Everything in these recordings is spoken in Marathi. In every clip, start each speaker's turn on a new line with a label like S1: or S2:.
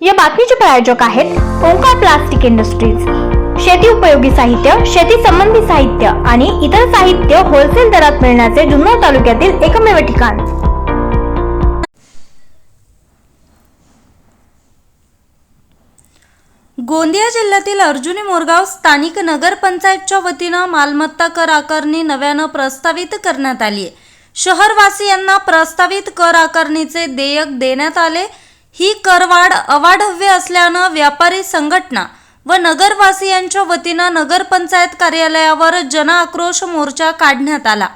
S1: या बातमीचे प्रायोजक आहेत ओंकार प्लास्टिक इंडस्ट्रीज. शेती उपयोगी साहित्य शेती संबंधी साहित्य आणि इतर साहित्य होलसेल दरात मिळण्याचे जुन्नर तालुक्यातील एकमेव ठिकाण.
S2: गोंदिया जिल्ह्यातील अर्जुनी मोरगाव स्थानिक नगरपंचायतच्या वतीनं मालमत्ता कर आकारणी नव्यानं प्रस्तावित करण्यात आली आहे शहरवासियांना प्रस्तावित कर आकारणीचे देयक देण्यात आले. ही करवाढ अवाढव्य असल्यानं व्यापारी संघटना व नगरवासियांच्या वतीनं नगरपंचायत कार्यालयावर जनआक्रोश मोर्चा काढण्यात आला.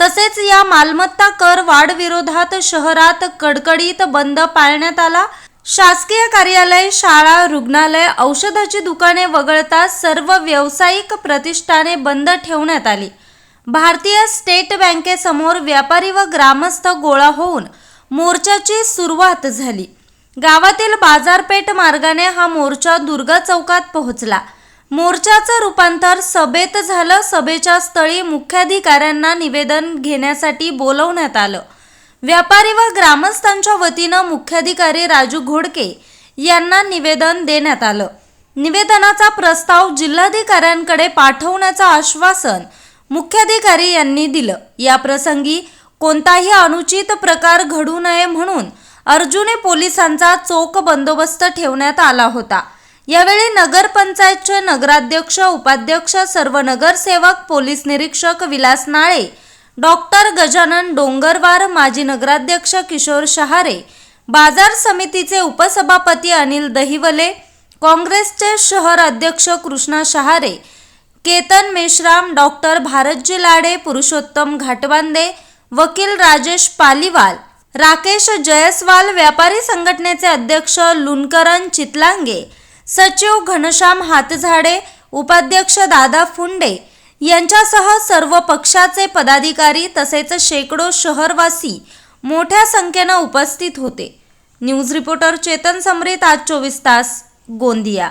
S2: तसेच या मालमत्ता कर वाढविरोधात शहरात कडकडीत बंद पाळण्यात आला. शासकीय कार्यालय शाळा रुग्णालय औषधाची दुकाने वगळता सर्व व्यावसायिक प्रतिष्ठाने बंद ठेवण्यात आली. भारतीय स्टेट बँकेसमोर व्यापारी व ग्रामस्थ गोळा होऊन मोर्चाची सुरुवात झाली. गावातील बाजारपेठ मार्गाने हा मोर्चा दुर्गा चौकात पोहोचला. मोर्चाचं रूपांतर सभेत झालं. सभेच्या स्थळी मुख्याधिकाऱ्यांना निवेदन घेण्यासाठी बोलवण्यात आलं. व्यापारी व ग्रामस्थांच्या वतीनं मुख्याधिकारी राजू घोडके यांना निवेदन देण्यात आलं. निवेदनाचा प्रस्ताव जिल्हाधिकाऱ्यांकडे पाठवण्याचं आश्वासन मुख्याधिकारी यांनी दिलं. या प्रसंगी कोणताही अनुचित प्रकार घडू नये म्हणून अर्जुने पोलिसांचा चोख बंदोबस्त ठेवण्यात आला होता. यावेळी नगरपंचायतचे नगराध्यक्ष उपाध्यक्ष सर्व नगरसेवक पोलीस निरीक्षक विलास नाळे डॉक्टर गजानन डोंगरवार माजी नगराध्यक्ष किशोर शहारे बाजार समितीचे उपसभापती अनिल दहिवले काँग्रेसचे शहर अध्यक्ष कृष्णा शहारे केतन मेश्राम डॉक्टर भारतजी लाडे पुरुषोत्तम घाटबांदे वकील राजेश पालीवाल राकेश जयस्वाल व्यापारी संघटनेचे अध्यक्ष लुनकरन चितलांगे सचिव घनश्याम हातझाडे उपाध्यक्ष दादा फुंडे यांच्यासह सर्व पक्षाचे पदाधिकारी तसेच शेकडो शहरवासी मोठ्या संख्येनं उपस्थित होते. न्यूज रिपोर्टर चेतन समरीत आज चोवीस तास गोंदिया.